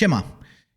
Siema,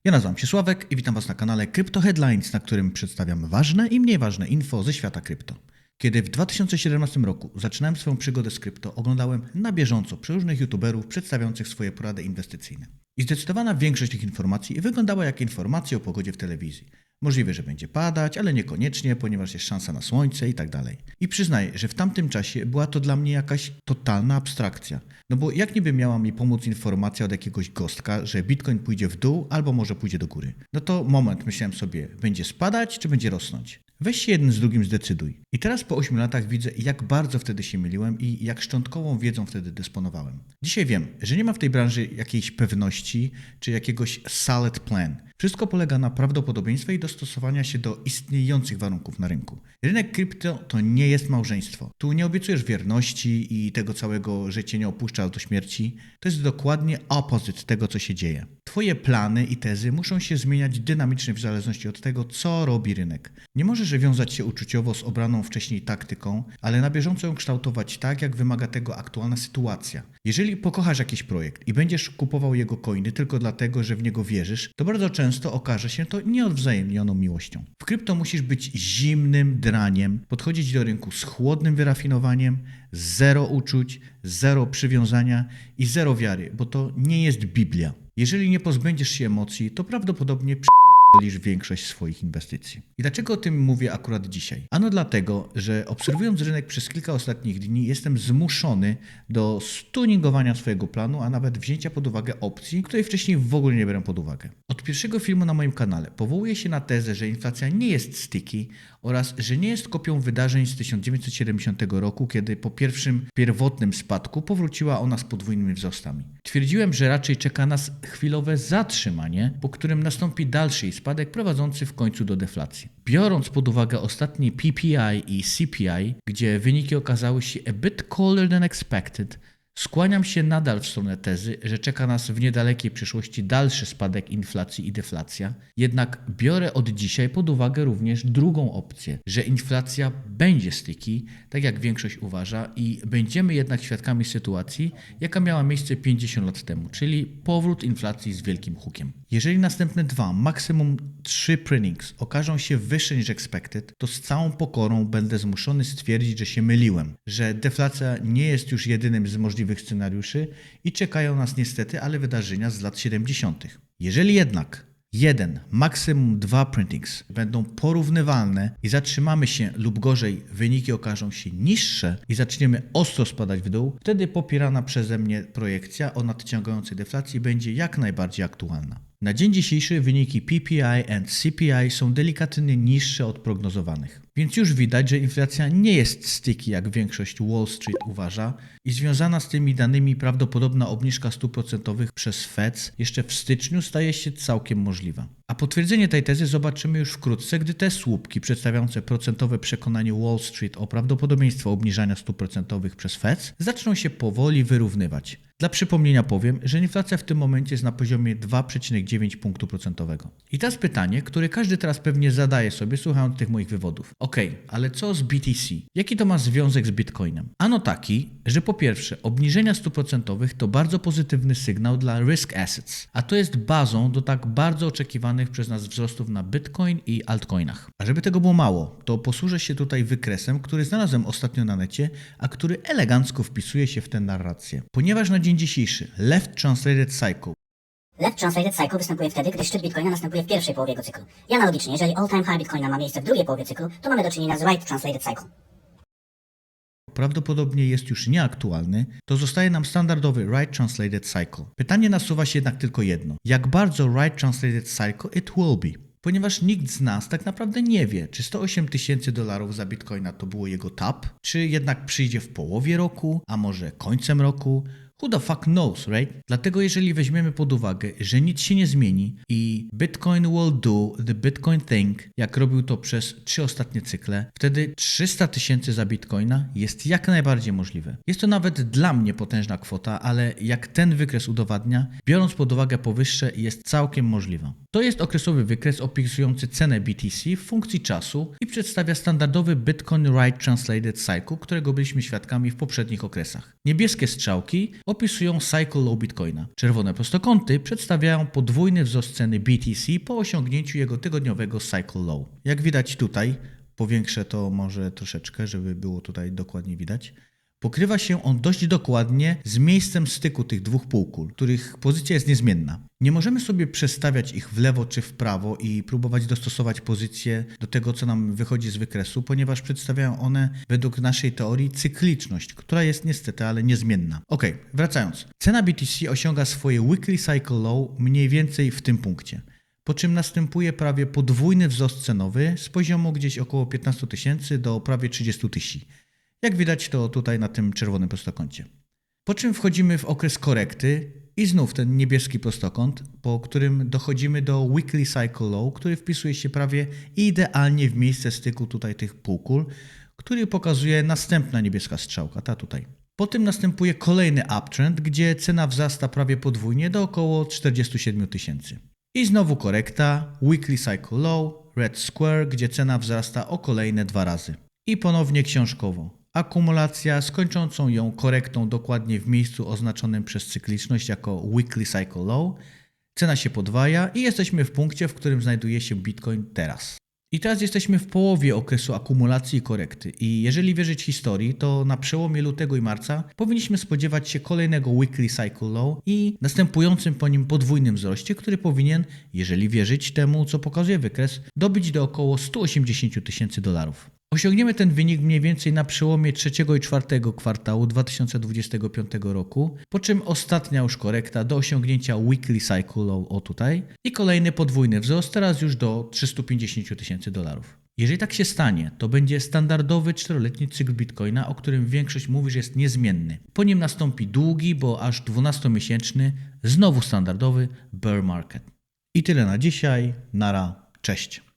ja nazywam się Sławek i witam Was na kanale Crypto Headlines, na którym przedstawiam ważne i mniej ważne info ze świata krypto. Kiedy w 2017 roku zaczynałem swoją przygodę z krypto, oglądałem na bieżąco przeróżnych youtuberów przedstawiających swoje porady inwestycyjne. I zdecydowana większość tych informacji wyglądała jak informacje o pogodzie w telewizji. Możliwe, że będzie padać, ale niekoniecznie, ponieważ jest szansa na słońce i tak dalej. I przyznaję, że w tamtym czasie była to dla mnie jakaś totalna abstrakcja. No bo jak niby miała mi pomóc informacja od jakiegoś gostka, że bitcoin pójdzie w dół albo może pójdzie do góry? No to moment, myślałem sobie, będzie spadać czy będzie rosnąć? Weź się jeden z drugim zdecyduj. I teraz po 8 latach widzę, jak bardzo wtedy się myliłem i jak szczątkową wiedzą wtedy dysponowałem. Dzisiaj wiem, że nie ma w tej branży jakiejś pewności czy jakiegoś solid plan. Wszystko polega na prawdopodobieństwie i dostosowania się do istniejących warunków na rynku. Rynek krypto to nie jest małżeństwo. Tu nie obiecujesz wierności i tego całego, że cię nie opuszcza do śmierci. To jest dokładnie opposite tego, co się dzieje. Twoje plany i tezy muszą się zmieniać dynamicznie w zależności od tego, co robi rynek. Nie możesz wiązać się uczuciowo z obraną wcześniej taktyką, ale na bieżąco ją kształtować tak, jak wymaga tego aktualna sytuacja. Jeżeli pokochasz jakiś projekt i będziesz kupował jego coiny tylko dlatego, że w niego wierzysz, to bardzo często okaże się to nieodwzajemnioną miłością. W krypto musisz być zimnym draniem, podchodzić do rynku z chłodnym wyrafinowaniem, zero uczuć, zero przywiązania i zero wiary, bo to nie jest Biblia. Jeżeli nie pozbędziesz się emocji, to prawdopodobnie przypierdolisz większość swoich inwestycji. I dlaczego o tym mówię akurat dzisiaj? Ano dlatego, że obserwując rynek przez kilka ostatnich dni, jestem zmuszony do stuningowania swojego planu, a nawet wzięcia pod uwagę opcji, której wcześniej w ogóle nie brałem pod uwagę. Od pierwszego filmu na moim kanale powołuję się na tezę, że inflacja nie jest sticky oraz że nie jest kopią wydarzeń z 1970 roku, kiedy po pierwszym pierwotnym spadku powróciła ona z podwójnymi wzrostami. Twierdziłem, że raczej czeka nas chwilowe zatrzymanie, po którym nastąpi dalszy spadek prowadzący w końcu do deflacji. Biorąc pod uwagę ostatni PPI i CPI, gdzie wyniki okazały się a bit colder than expected, Skłaniam się nadal w stronę tezy, że czeka nas w niedalekiej przyszłości dalszy spadek inflacji i deflacja, jednak biorę od dzisiaj pod uwagę również drugą opcję, że inflacja będzie sticky, tak jak większość uważa, i będziemy jednak świadkami sytuacji, jaka miała miejsce 50 lat temu, czyli powrót inflacji z wielkim hukiem. Jeżeli następne dwa, maksimum trzy printings okażą się wyższe niż expected, to z całą pokorą będę zmuszony stwierdzić, że się myliłem, że deflacja nie jest już jedynym z możliwych scenariuszy i czekają nas niestety, ale wydarzenia z lat 70. Jeżeli jednak jeden, maksimum dwa printings będą porównywalne i zatrzymamy się lub gorzej, wyniki okażą się niższe i zaczniemy ostro spadać w dół, wtedy popierana przeze mnie projekcja o nadciągającej deflacji będzie jak najbardziej aktualna. Na dzień dzisiejszy wyniki PPI and CPI są delikatnie niższe od prognozowanych. Więc już widać, że inflacja nie jest sticky, jak większość Wall Street uważa, i związana z tymi danymi prawdopodobna obniżka stóp procentowych przez Fed jeszcze w styczniu staje się całkiem możliwa. A potwierdzenie tej tezy zobaczymy już wkrótce, gdy te słupki przedstawiające procentowe przekonanie Wall Street o prawdopodobieństwie obniżania stóp procentowych przez Fed zaczną się powoli wyrównywać. Dla przypomnienia powiem, że inflacja w tym momencie jest na poziomie 2,9 punktu procentowego. I teraz pytanie, które każdy teraz pewnie zadaje sobie słuchając tych moich wywodów. Ok, ale co z BTC? Jaki to ma związek z Bitcoinem? Ano taki, że po pierwsze, obniżenia stóp procentowych to bardzo pozytywny sygnał dla risk assets, a to jest bazą do tak bardzo oczekiwanych przez nas wzrostów na Bitcoin i altcoinach. A żeby tego było mało, to posłużę się tutaj wykresem, który znalazłem ostatnio na necie, a który elegancko wpisuje się w tę narrację. Ponieważ na dzień dzisiejszy Left Translated Cycle Left Translated Cycle występuje wtedy, gdy szczyt Bitcoina następuje w pierwszej połowie jego cyklu. I analogicznie, jeżeli all-time high Bitcoina ma miejsce w drugiej połowie cyklu, to mamy do czynienia z Right Translated Cycle. prawdopodobnie jest już nieaktualny, to zostaje nam standardowy Right Translated Cycle. Pytanie nasuwa się jednak tylko jedno. Jak bardzo Right Translated Cycle it will be? Ponieważ nikt z nas tak naprawdę nie wie, czy 108 tysięcy dolarów za bitcoina to było jego tap, czy jednak przyjdzie w połowie roku, a może końcem roku. Who the fuck knows, right? Dlatego jeżeli weźmiemy pod uwagę, że nic się nie zmieni i Bitcoin will do the Bitcoin thing, jak robił to przez trzy ostatnie cykle, wtedy 300 tysięcy za Bitcoina jest jak najbardziej możliwe. Jest to nawet dla mnie potężna kwota, ale jak ten wykres udowadnia, biorąc pod uwagę powyższe, jest całkiem możliwa. To jest okresowy wykres opisujący cenę BTC w funkcji czasu i przedstawia standardowy Bitcoin Right Translated Cycle, którego byliśmy świadkami w poprzednich okresach. Niebieskie strzałki opisują cycle low Bitcoina. Czerwone prostokąty przedstawiają podwójny wzrost ceny BTC po osiągnięciu jego tygodniowego cycle low. Jak widać tutaj, powiększę to może troszeczkę, żeby było tutaj dokładnie widać. Pokrywa się on dość dokładnie z miejscem styku tych dwóch półkul, których pozycja jest niezmienna. Nie możemy sobie przestawiać ich w lewo czy w prawo i próbować dostosować pozycję do tego, co nam wychodzi z wykresu, ponieważ przedstawiają one według naszej teorii cykliczność, która jest niestety, ale niezmienna. Ok, wracając. Cena BTC osiąga swoje weekly cycle low mniej więcej w tym punkcie po czym następuje prawie podwójny wzrost cenowy z poziomu gdzieś około 15 tysięcy do prawie 30 tysięcy. Jak widać to tutaj na tym czerwonym prostokącie. Po czym wchodzimy w okres korekty i znów ten niebieski prostokąt, po którym dochodzimy do weekly cycle low, który wpisuje się prawie idealnie w miejsce styku tutaj tych półkul, który pokazuje następna niebieska strzałka, ta tutaj. Potem następuje kolejny uptrend, gdzie cena wzrasta prawie podwójnie do około 47 tysięcy. I znowu korekta, weekly cycle low, red square, gdzie cena wzrasta o kolejne dwa razy. I ponownie książkowo. Akumulacja z kończącą ją korektą dokładnie w miejscu oznaczonym przez cykliczność jako weekly cycle low. Cena się podwaja i jesteśmy w punkcie, w którym znajduje się Bitcoin teraz. I teraz jesteśmy w połowie okresu akumulacji i korekty. I jeżeli wierzyć historii, to na przełomie lutego i marca powinniśmy spodziewać się kolejnego weekly cycle low i następującym po nim podwójnym wzroście, który powinien, jeżeli wierzyć temu, co pokazuje wykres, dobić do około 180 000 tysięcy dolarów. Osiągniemy ten wynik mniej więcej na przełomie trzeciego i czwartego kwartału 2025 roku, po czym ostatnia już korekta do osiągnięcia weekly cycle low o tutaj i kolejny podwójny wzrost teraz już do 350 000 tysięcy dolarów. Jeżeli tak się stanie, to będzie standardowy czteroletni cykl Bitcoina, o którym większość mówi, że jest niezmienny. Po nim nastąpi długi, bo aż 12-miesięczny, znowu standardowy bear market. I tyle na dzisiaj. Nara, cześć.